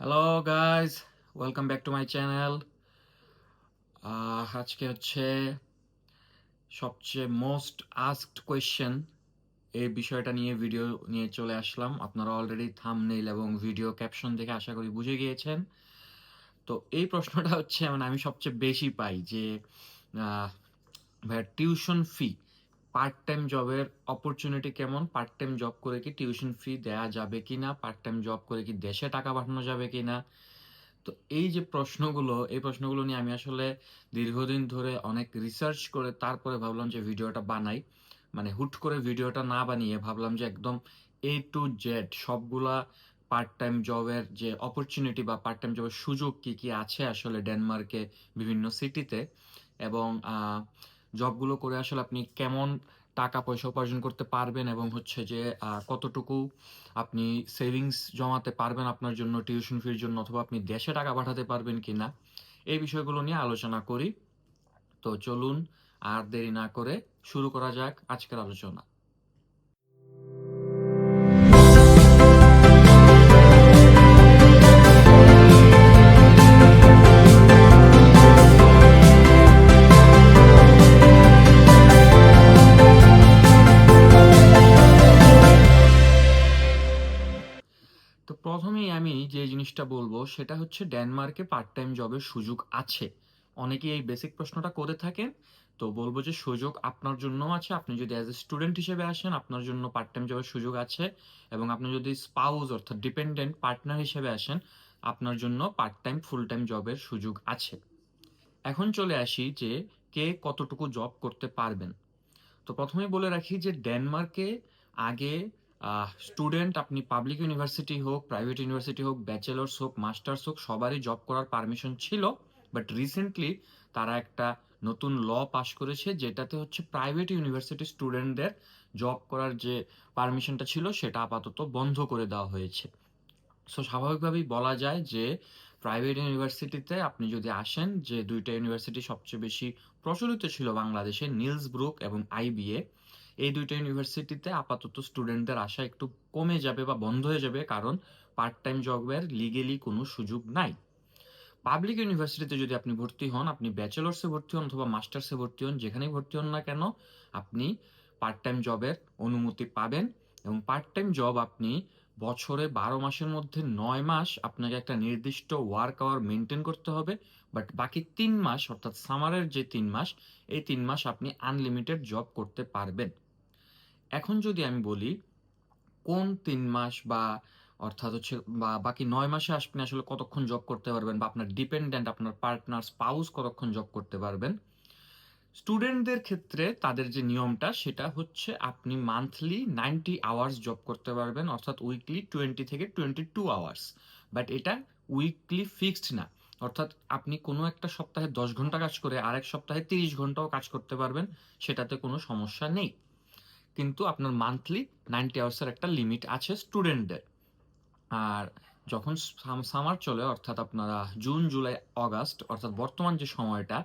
Hello guys welcome back to my channel আজকে হচ্ছে সবচেয়ে মোস্ট আস্কড কোয়েশ্চেন এই বিষয়টা নিয়ে ভিডিও নিয়ে চলে আসলাম। আপনারা অলরেডি থামনেইল এবং ভিডিও ক্যাপশন দেখে আশা করি বুঝে গিয়েছেন। তো এই প্রশ্নটা হচ্ছে মানে আমি সবচেয়ে বেশি পাই যে ভাইয়া টিউশন ফি পার্ট টাইম জবের অপরচুনিটি কেমন? পার্ট টাইম জব করে কি টিউশন ফি দেয়া যাবে কি না পার্ট টাইম জব করে কি দেশে টাকা পাঠানো যাবে কি না তো এই যে প্রশ্নগুলো, এই প্রশ্নগুলো নিয়ে আমি আসলে দীর্ঘদিন ধরে অনেক রিসার্চ করে তারপরে ভাবলাম যে ভিডিওটা বানাই। মানে হুট করে ভিডিওটা না বানিয়ে ভাবলাম যে একদম এ টু জেড সবগুলা পার্ট টাইম জবের যে অপরচুনিটি বা পার্ট টাইম জবের সুযোগ কি কি আছে আসলে ডেনমার্কে বিভিন্ন সিটিতে এবং জবগুলো করে আসলে আপনি কেমন টাকা পয়সা উপার্জন করতে পারবেন এবং হচ্ছে যে কতটুকু আপনি সেভিংস জমাতে পারবেন আপনার জন্য টিউশন ফির জন্য অথবা আপনি দেশে টাকা পাঠাতে পারবেন কি না এই বিষয়গুলো নিয়ে আলোচনা করি। তো চলুন আর দেরি না করে শুরু করা যাক আজকের আলোচনা। বলব, সেটা হচ্ছে ডেনমার্কে পার্ট টাইম জবের সুযোগ আছে। অনেকেই এই বেসিক প্রশ্নটা করে থাকেন, তো বলব যে সুযোগ আপনার জন্য আছে। আপনি যদি অ্যাজ এ স্টুডেন্ট হিসেবে আসেন, আপনার জন্য পার্ট টাইম জবের সুযোগ আছে এবং আপনি যদি স্পাউস অর্থাৎ ডিপেন্ডেন্ট পার্টনার হিসেবে আসেন, আপনার জন্য পার্ট টাইম ফুল টাইম জবের সুযোগ আছে। এখন চলে আসি যে কে কতটুকু জব করতে পারবেন। তো প্রথমেই বলে রাখি যে ডেনমার্কে আগে স্টুডেন্ট আপনি পাবলিক ইউনিভার্সিটি হোক প্রাইভেট ইউনিভার্সিটি হোক ব্যাচেলার্স হোক মাস্টার্স হোক, সবারই জব করার পারমিশন ছিল বাট রিসেন্টলি তারা একটা নতুন ল পাশ করেছে, যেটাতে হচ্ছে প্রাইভেট ইউনিভার্সিটি স্টুডেন্টদের জব করার যে পারমিশনটা ছিল, সেটা আপাতত বন্ধ করে দেওয়া হয়েছে। সো স্বাভাবিকভাবেই বলা যায় যে প্রাইভেট ইউনিভার্সিটিতে আপনি যদি আসেন, যে দুইটা ইউনিভার্সিটি সবচেয়ে বেশি প্রচলিত ছিল বাংলাদেশে নিলস ব্রুক এবং আইবিএ এই দুইটা ইউনিভার্সিটিতে আপাতত স্টুডেন্টদের আসা একটু কমে যাবে বা বন্ধ হয়ে যাবে, কারণ পার্ট টাইম জবের লিগেলি কোনো সুযোগ নাই। পাবলিক ইউনিভার্সিটিতে যদি আপনি ভর্তি হন, আপনি ব্যাচেলার্সে ভর্তি হন অথবা মাস্টার্সে ভর্তি হন, যেখানেই ভর্তি হন না কেন, আপনি পার্ট টাইম জবের অনুমতি পাবেন এবং পার্ট টাইম জব আপনি বছরে বারো মাসের মধ্যে নয় মাস আপনাকে একটা নির্দিষ্ট ওয়ার্ক আওয়ার মেনটেন করতে হবে বাট বাকি তিন মাস, অর্থাৎ সামারের যে তিন মাস, এই তিন মাস আপনি আনলিমিটেড জব করতে পারবেন। এখন যদি আমি বলি, কোন তিন মাস বা অর্থাৎ হচ্ছে বা বাকি নয় মাসে আপনি আসলে কতক্ষণ জব করতে পারবেন বা আপনার ডিপেন্ডেন্ট আপনার পার্টনার স্পাউস কতক্ষণ জব করতে পারবেন স্টুডেন্টদের ক্ষেত্রে তাদের যে নিয়মটা সেটা হচ্ছে আপনি মান্থলি নাইনটি আওয়ার্স জব করতে পারবেন, অর্থাৎ উইকলি টোয়েন্টি থেকে টোয়েন্টি টু আওয়ার্স বাট এটা উইকলি ফিক্সড না। অর্থাৎ আপনি কোনো একটা সপ্তাহে দশ ঘণ্টা কাজ করে আরেক সপ্তাহে তিরিশ ঘন্টাও কাজ করতে পারবেন, সেটাতে কোনো সমস্যা নেই। কিন্তু আপনার মান্থলি নাইনটি আওয়ার্সের একটা লিমিট আছে স্টুডেন্টদের আর যখন সামার চলে, অর্থাৎ আপনারা জুন জুলাই আগস্ট অর্থাৎ বর্তমান যে সময়টা,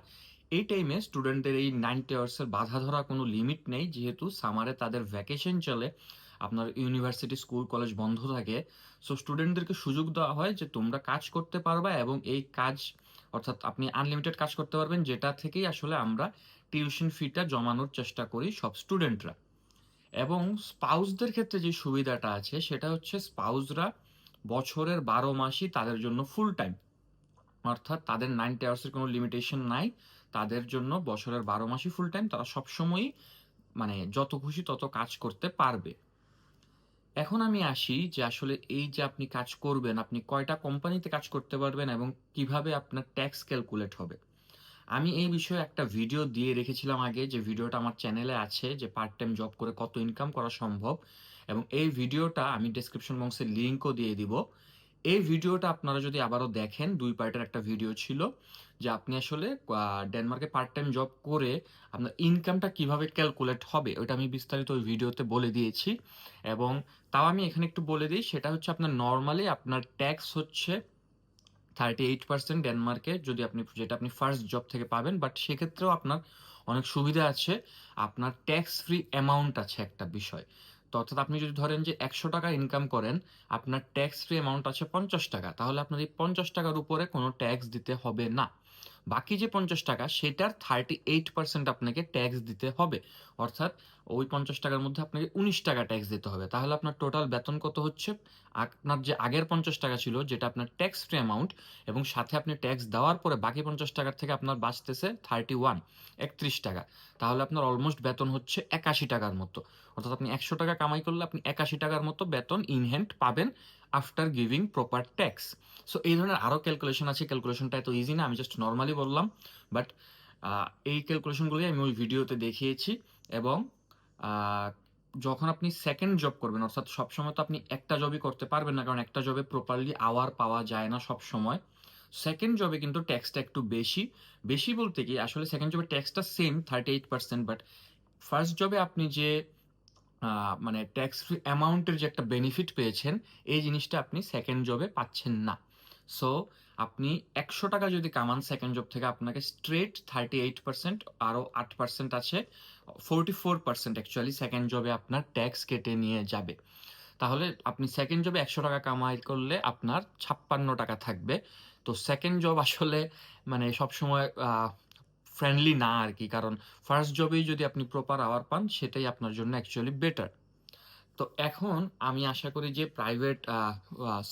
এই টাইমে স্টুডেন্টদের এই নাইনটি আওয়ার্সের বাধা ধরা কোনো লিমিট নেই। যেহেতু সামারে তাদের ভ্যাকেশন চলে, আপনার ইউনিভার্সিটি স্কুল কলেজ বন্ধ থাকে সো স্টুডেন্টদেরকে সুযোগ দেওয়া হয় যে তোমরা কাজ করতে পারবা এবং এই কাজ, অর্থাৎ আপনি আনলিমিটেড কাজ করতে পারবেন, যেটা থেকেই আসলে আমরা টিউশন ফিটা জমানোর চেষ্টা করি সব স্টুডেন্টরা এবং স্পাউসদের ক্ষেত্রে যে সুবিধাটা আছে, সেটা হচ্ছে স্পাউসরা বছরের বারো মাসই তাদের জন্য ফুল টাইম অর্থাৎ তাদের নাইনটি আওয়ার্সের কোনো লিমিটেশন নাই। তাদের জন্য বছরের বারো মাসই ফুল টাইম তারা সবসময়ই মানে যত খুশি তত কাজ করতে পারবে। এখন আমি আসি যে আসলে এই যে আপনি কাজ করবেন, আপনি কয়টা কোম্পানিতে কাজ করতে পারবেন এবং কীভাবে আপনার ট্যাক্স ক্যালকুলেট হবে। আমি এই বিষয়ে একটা ভিডিও দিয়ে রেখেছিলাম আগে যে ভিডিওটা আমার চ্যানেলে আছে যে পার্ট টাইম জব করে কত ইনকাম করা সম্ভব এবং এই ভিডিওটা আমি ডেসক্রিপশন বক্সে লিঙ্কও দিয়ে দিব। এই ভিডিওটা আপনারা যদি আবারও দেখেন, দুই পার্টের একটা ভিডিও ছিল যে আপনি আসলে ডেনমার্কে পার্ট টাইম জব করে আপনার ইনকামটা কীভাবে ক্যালকুলেট হবে, ওইটা আমি বিস্তারিত ওই ভিডিওতে বলে দিয়েছি এবং তাও আমি এখানে একটু বলে দিই, সেটা হচ্ছে আপনার নর্মালি আপনার ট্যাক্স হচ্ছে থার্টি এইট পার্সেন্ট ডেনমার্কে যদি আপনি, যেটা আপনি ফার্স্ট জব থেকে পাবেন বাট সেক্ষেত্রেও আপনার অনেক সুবিধা আছে। আপনার ট্যাক্স ফ্রি অ্যামাউন্ট আছে একটা বিষয়। তো অর্থাৎ আপনি যদি ধরেন যে একশো টাকা ইনকাম করেন, আপনার ট্যাক্স ফ্রি অ্যামাউন্ট আছে পঞ্চাশ টাকা। তাহলে আপনার এই পঞ্চাশ টাকার উপরে কোনো ট্যাক্স দিতে হবে না। বাকি যে পঞ্চাশ টাকা, সেটার থার্টি এইট পার্সেন্ট আপনাকে ট্যাক্স দিতে হবে। অর্থাৎ ওই পঞ্চাশ টাকার মধ্যে আপনাকে উনিশ টাকা ট্যাক্স দিতে হবে। তাহলে আপনার টোটাল বেতন কত হচ্ছে? আপনার যে আগের পঞ্চাশ টাকা ছিল, যেটা আপনার ট্যাক্স ফ্রি অ্যামাউন্ট এবং সাথে আপনি ট্যাক্স দেওয়ার পরে বাকি পঞ্চাশ টাকার থেকে আপনার বাঁচতেছে থার্টি ওয়ান একত্রিশ টাকা। তাহলে আপনার অলমোস্ট বেতন হচ্ছে একাশি টাকার মতো। অর্থাৎ আপনি একশো টাকা কামাই করলে আপনি একাশি টাকার মতো বেতন ইনহ্যান্ড পাবেন। After giving proper tax so এই ধরনের আরও ক্যালকুলেশন আছে। ক্যালকুলেশনটা এত ইজি না, আমি জাস্ট নর্মালি বললাম। বাট এই ক্যালকুলেশনগুলি আমি ওই ভিডিওতে দেখিয়েছি এবং যখন আপনি সেকেন্ড জব করবেন, অর্থাৎ সবসময় তো আপনি একটা জবই করতে পারবেন না, কারণ একটা জবে প্রপারলি আওয়ার পাওয়া যায় না সব সময় সেকেন্ড জবে কিন্তু ট্যাক্সটা একটু বেশি। বেশি বলতে কি, আসলে সেকেন্ড জবে ট্যাক্সটা same thirty eight percent but first জবে আপনি যে মানে ট্যাক্স ফ্রি অ্যামাউন্টের যে একটা বেনিফিট পেয়েছেন, এই জিনিসটা আপনি সেকেন্ড জবে পাচ্ছেন না। সো আপনি একশো টাকা যদি কামান সেকেন্ড জব থেকে, আপনাকে স্ট্রেট থার্টি এইট পার্সেন্ট আরও আট পার্সেন্ট আছে forty four percent actually second জবে আপনার ট্যাক্স কেটে নিয়ে যাবে। তাহলে আপনি সেকেন্ড জবে একশো টাকা কামাই করলে আপনার ছাপ্পান্ন টাকা থাকবে। তো সেকেন্ড জব আসলে মানে সবসময় ফ্রেন্ডলি না আর কি কারণ ফার্স্ট জবেই যদি আপনি প্রপার আওয়ার পান, সেটাই আপনার জন্য অ্যাকচুয়ালি বেটার তো এখন আমি আশা করি যে প্রাইভেট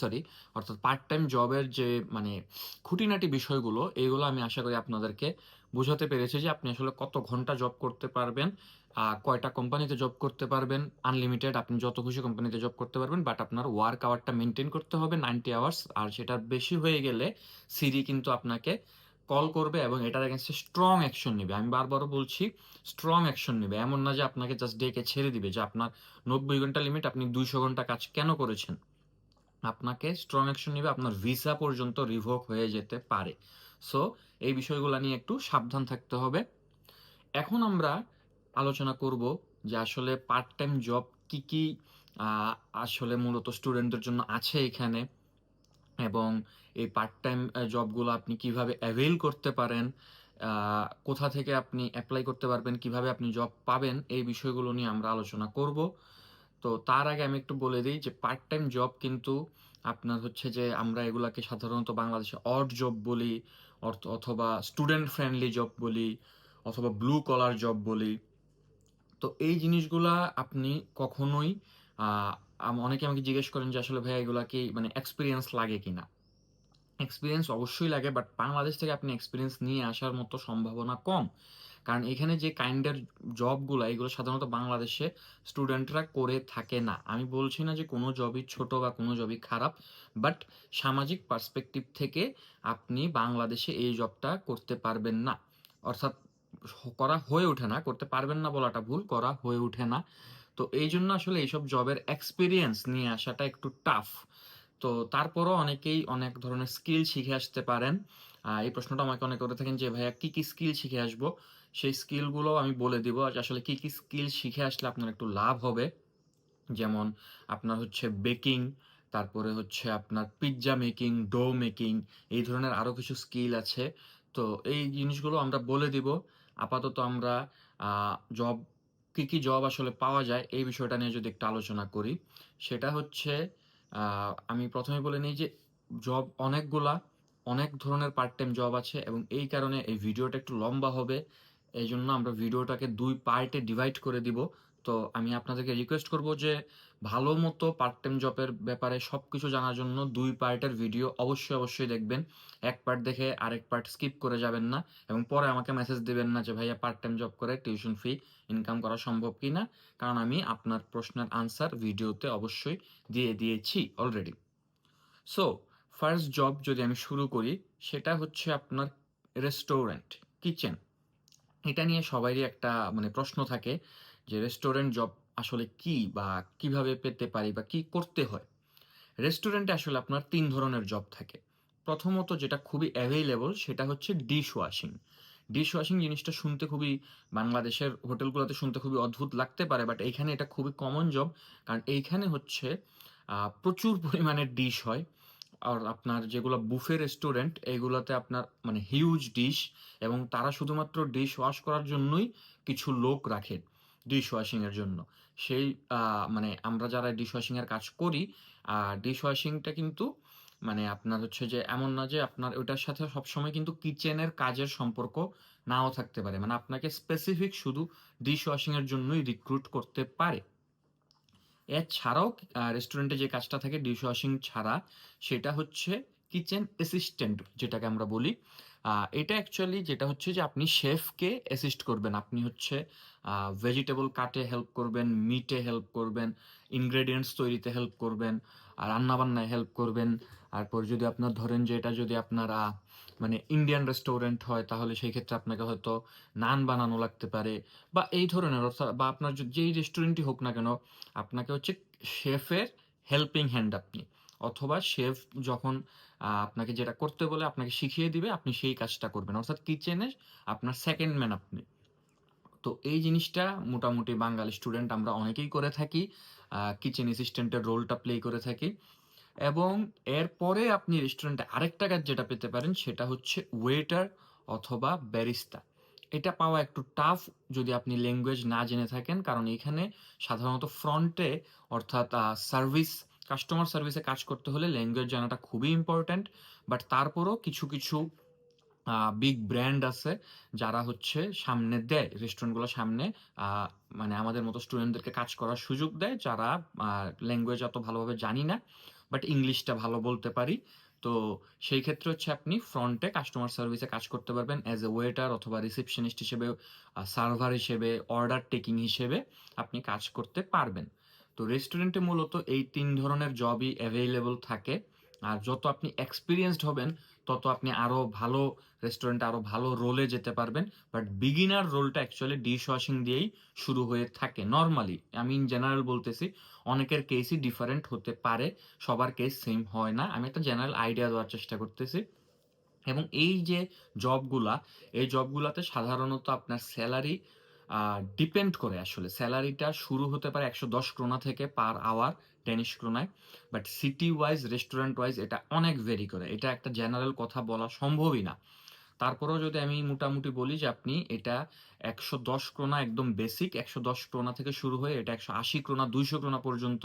সরি অর্থাৎ পার্ট টাইম জবের যে মানে খুঁটিনাটি বিষয়গুলো, এগুলো আমি আশা করি আপনাদেরকে বোঝাতে পেরেছি যে আপনি আসলে কত ঘণ্টা জব করতে পারবেন কয়টা কোম্পানিতে জব করতে পারবেন। আনলিমিটেড আপনি যত খুশি কোম্পানিতে জব করতে পারবেন বাট আপনার ওয়ার্ক আওয়ারটা মেনটেন করতে হবে নাইনটি আওয়ার্স আর সেটার বেশি হয়ে গেলে সিরি কিন্তু আপনাকে কল করবে এবং এটার এগেনস্টে স্ট্রং অ্যাকশন নেবে। আমি বারবারও বলছি স্ট্রং অ্যাকশন নেবে। এমন না যে আপনাকে জাস্ট ডেকে ছেড়ে দিবে যে আপনার নব্বই ঘণ্টা লিমিট আপনি দুইশো ঘণ্টা কাজ কেন করেছেন। আপনাকে স্ট্রং অ্যাকশন নেবে, আপনার ভিসা পর্যন্ত রিভোক হয়ে যেতে পারে। সো এই বিষয়গুলো নিয়ে একটু সাবধান থাকতে হবে। এখন আমরা আলোচনা করব যে আসলে পার্ট টাইম জব কি কি আসলে মূলত স্টুডেন্টদের জন্য আছে এখানে। এবং এই পার্ট টাইম জবগুলো আপনি কীভাবে অ্যাভেল করতে পারেন কোথা থেকে আপনি অ্যাপ্লাই করতে পারবেন, কীভাবে আপনি জব পাবেন, এই বিষয়গুলো নিয়ে আমরা আলোচনা করব। তো তার আগে আমি একটু বলে দিই যে পার্ট টাইম জব কিন্তু আপনার হচ্ছে যে আমরা এগুলাকে সাধারণত বাংলাদেশে অড জব বলি অথবা স্টুডেন্ট ফ্রেন্ডলি জব বলি, অথবা ব্লু কলার জব বলি। তো এই জিনিসগুলা আপনি কখনোই অনেকে আমাকে জিজ্ঞেস করেন যে আসলে ভাইয়া এগুলা কি মানে এক্সপিরিয়েন্স লাগে কিনা? এক্সপিরিয়েন্স অবশ্যই লাগে বাট বাংলাদেশ থেকে আপনি এক্সপিরিয়েন্স নিয়ে আসার মতো সম্ভাবনা কম। কারণ এখানে যে কাইন্ডের জবগুলো এগুলো সাধারণত বাংলাদেশে স্টুডেন্টরা করে থাকে না। আমি বলছি না যে কোনো জবই ছোট বা কোনো জবই খারাপ বাট সামাজিক পার্সপেক্টিভ থেকে আপনি বাংলাদেশে এই জবটা করতে পারবেন না। অর্থাৎ করা হয়ে ওঠে না, করতে পারবেন না বলাটা ভুল, করা হয়ে ওঠে না। তো এই জন্য আসলে এইসব জবের এক্সপিরিয়েন্স নিয়ে আসাটা একটু টাফ তো তারপরও অনেকেই অনেক ধরনের স্কিল শিখে আসতে পারেন। এই প্রশ্নটা আমাকে অনেক করে থাকেন যে, ভাইয়া, কি কি স্কিল শিখে আসব? সেই স্কিলগুলো আমি বলে দিব। আসলে কি কি স্কিল শিখে আসলে আপনার একটু লাভ হবে? যেমন আপনার হচ্ছে বেকিং তারপরে হচ্ছে আপনার পিৎজা মেকিং ডো মেকিং এই ধরনের আরও কিছু স্কিল আছে। তো এই জিনিসগুলো আমরা বলে দিব। আপাতত আমরা জব কি কি জব আসলে পাওয়া যায়, এই বিষয়টা নিয়ে যদি একটু আলোচনা করি, সেটা হচ্ছে আমি প্রথমে বলে নিই যে জব অনেকগুলা, অনেক ধরনের পার্ট টাইম জব আছে এবং এই কারণে এই ভিডিওটা একটু লম্বা হবে, এই জন্য আমরা ভিডিওটাকে দুই পার্টে ডিভাইড করে দিব। তো আমি আপনাদেরকে রিকোয়েস্ট করব যে ভালো মতো পার্ট টাইম জবের ব্যাপারে সব কিছু জানার জন্য দুই পার্টের ভিডিও অবশ্যই অবশ্যই দেখবেন। এক পার্ট দেখে আরেক পার্ট স্কিপ করে যাবেন না এবং পরে আমাকে মেসেজ দেবেন না যে, ভাইয়া পার্ট টাইম জব করে টিউশন ফি ইনকাম করা সম্ভব কি না কারণ আমি আপনার প্রশ্নের আনসার ভিডিওতে অবশ্যই দিয়ে দিয়েছি অলরেডি সো ফার্স্ট জব যদি আমি শুরু করি, সেটা হচ্ছে আপনার রেস্টুরেন্ট কিচেন এটা নিয়ে সবারই একটা মানে প্রশ্ন থাকে যে রেস্টুরেন্ট জব আসলে কি বা কীভাবে পেতে পারি বা কি করতে হয়? রেস্টুরেন্টে আসলে আপনার তিন ধরনের জব থাকে। প্রথমত যেটা খুবই অ্যাভেলেবল সেটা হচ্ছে ডিশ ওয়াশিং ডিশ ওয়াশিং জিনিসটা শুনতে খুবই বাংলাদেশের হোটেলগুলোতে শুনতে খুবই অদ্ভুত লাগতে পারে বাট এইখানে এটা খুবই কমন জব কারণ এইখানে হচ্ছে প্রচুর পরিমাণে ডিশ হয়। আর আপনার যেগুলো বুফে রেস্টুরেন্ট এইগুলোতে আপনার মানে হিউজ ডিশ এবং তারা শুধুমাত্র ডিশ ওয়াশ করার জন্যই কিছু লোক রাখে ডিশ ওয়াশিং এর জন্য। সেই মানে আমরা যারা ডিশওয়াশিং এর কাজ করি, আ ডিশওয়াশিংটা কিন্তু মানে আপনার হচ্ছে যে এমন না যে আপনার ওটার সাথে সবসময় কিন্তু কিচেনের কাজের সম্পর্ক নাও থাকতে পারে। মানে আপনাকে স্পেসিফিক শুধু ডিশওয়াশিং এর জন্যই রিক্রুট করতে পারে। এছাড়াও রেস্টুরেন্টে যে কাজটা থাকে ডিশ ওয়াশিং ছাড়া, সেটা হচ্ছে কিচেন অ্যাসিস্ট্যান্ট যেটাকে আমরা বলি। এটা অ্যাকচুয়ালি যেটা হচ্ছে যে আপনি শেফকে অ্যাসিস্ট করবেন। আপনি হচ্ছে ভেজিটেবল কাটে হেল্প করবেন, মিটে হেল্প করবেন, ইনগ্রেডিয়েন্টস তৈরিতে হেল্প করবেন, আর রান্নাবান্নায় হেল্প করবেন। তারপর যদি আপনার ধরেন যে এটা যদি আপনার মানে ইন্ডিয়ান রেস্টুরেন্ট হয় তাহলে সেই ক্ষেত্রে আপনাকে হয়তো নান বানানো লাগতে পারে বা এই ধরনের অর্থাৎ বা আপনার যেই রেস্টুরেন্টই হোক না কেন আপনাকে হচ্ছে শেফের হেল্পিং হ্যান্ড আপনি। অথবা শেফ যখন আপনাকে যেটা করতে বলে আপনাকে শিখিয়ে দিবে, আপনি সেই কাজটা করবেন। অর্থাৎ কিচেনে আপনার সেকেন্ড ম্যান আপনি। তো এই জিনিসটা মোটামুটি বাঙালি স্টুডেন্ট আমরা অনেকেই করে থাকি। কিচেন অ্যাসিস্ট্যান্টের রোলটা প্লে করে থাকি। এবং এরপরে আপনি রেস্টুরেন্টে আরেকটা কাজ যেটা পেতে পারেন সেটা হচ্ছে ওয়েটার অথবা ব্যারিস্তা এটা পাওয়া একটু টাফ যদি আপনি ল্যাঙ্গুয়েজ না জেনে থাকেন। কারণ এখানে সাধারণত ফ্রন্টে অর্থাৎ সার্ভিস কাস্টমার সার্ভিসে কাজ করতে হলে ল্যাঙ্গুয়েজ জানাটা খুবই ইম্পর্ট্যান্ট বাট তারপরও কিছু, কিছু বিগ ব্র্যান্ড আছে যারা হচ্ছে সামনে দেয় রেস্টুরেন্টগুলো সামনে মানে আমাদের মতো স্টুডেন্টদেরকে কাজ করার সুযোগ দেয় যারা ল্যাঙ্গুয়েজ অত ভালোভাবে জানি না। বাট ইংলিশটা ভালো বলতে পারি। তো সেই ক্ষেত্রে হচ্ছে আপনি ফ্রন্টে কাস্টমার সার্ভিসে কাজ করতে পারবেন অ্যাজ এ ওয়েটার অথবা রিসেপশনিস্ট হিসেবে, সার্ভার হিসেবে, অর্ডার টেকিং হিসেবে আপনি কাজ করতে পারবেন। তো রেস্টুরেন্টে মূলত এই তিন ধরনের জবই অ্যাভেলেবল থাকে। আর যত আপনি এক্সপিরিয়েন্সড হবেন তত আপনি আরও ভালো রেস্টুরেন্টে আরও ভালো রোলে যেতে পারবেন। বাট বিগিনার রোলটা অ্যাকচুয়ালি ডিশওয়াশিং দিয়েই শুরু হয়ে থাকে নরমালি। আমি ইন জেনারেল বলতেছি। অনেকের কেসই ডিফারেন্ট হতে পারে। সবার কেস সেম হয় না। আমি একটা জেনারেল আইডিয়া দেওয়ার চেষ্টা করতেছি। এবং এই যে জবগুলা, এই জবগুলাতে সাধারণত আপনার সেলারি আ ডিপেন্ড করে আসলে। স্যালারিটা শুরু হতে পারে ৳১১০ থেকে per hour Danish ক্রোনায়। But city wise, restaurant wise এটা অনেক ভেরি করে। এটা একটা জেনারেল কথা বলা সম্ভবই না। তারপরেও যদি আমি মোটামুটি বলি যে আপনি এটা ৳১১০ একদম বেসিক। ৳১১০ থেকে শুরু হয়ে এটা ৳১৮০, ৳২০০ পর্যন্ত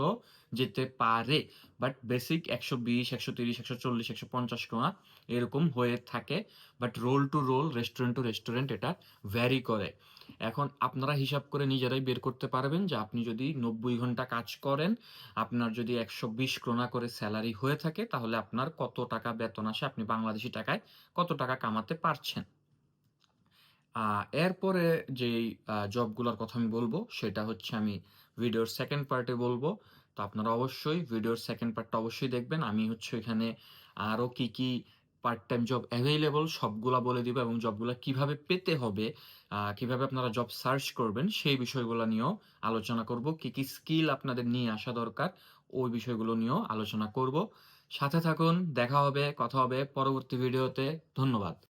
যেতে পারে। বাট বেসিক ৳১২০, ৳১৩০, ৳১৪০, ৳১৫০ এরকম হয়ে থাকে। But role to role, restaurant to restaurant এটা ভ্যারি করে। এখন আপনারা হিসাব করে নিজেরাই বের করতে পারবেন যে আপনি যদি ৯০ ঘণ্টা কাজ করেন, আপনার যদি ৳১২০ করে স্যালারি হয়ে থাকে তাহলে আপনার কত টাকা বেতন আসে, আপনি বাংলাদেশি টাকায় কত টাকা কামাতে পারছেন। এরপরে যেই জবগুলার কথা আমি বলব সেটা হচ্ছে আমি ভিডিওর সেকেন্ড পার্টে বলব। তো আপনারা অবশ্যই ভিডিওর সেকেন্ড পার্টটা অবশ্যই দেখবেন। আমি হচ্ছে এখানে আরও কি, কি পার্ট টাইম জব অ্যাভেলেবল সবগুলা বলে দিব এবং জবগুলা কীভাবে পেতে হবে, কীভাবে আপনারা জব সার্চ করবেন সেই বিষয়গুলো নিয়েও আলোচনা করব। কি, কি স্কিল আপনাদের নিয়ে আসা দরকার ওই বিষয়গুলো নিয়েও আলোচনা করব। সাথে থাকুন, দেখা হবে, কথা হবে পরবর্তী ভিডিওতে। ধন্যবাদ।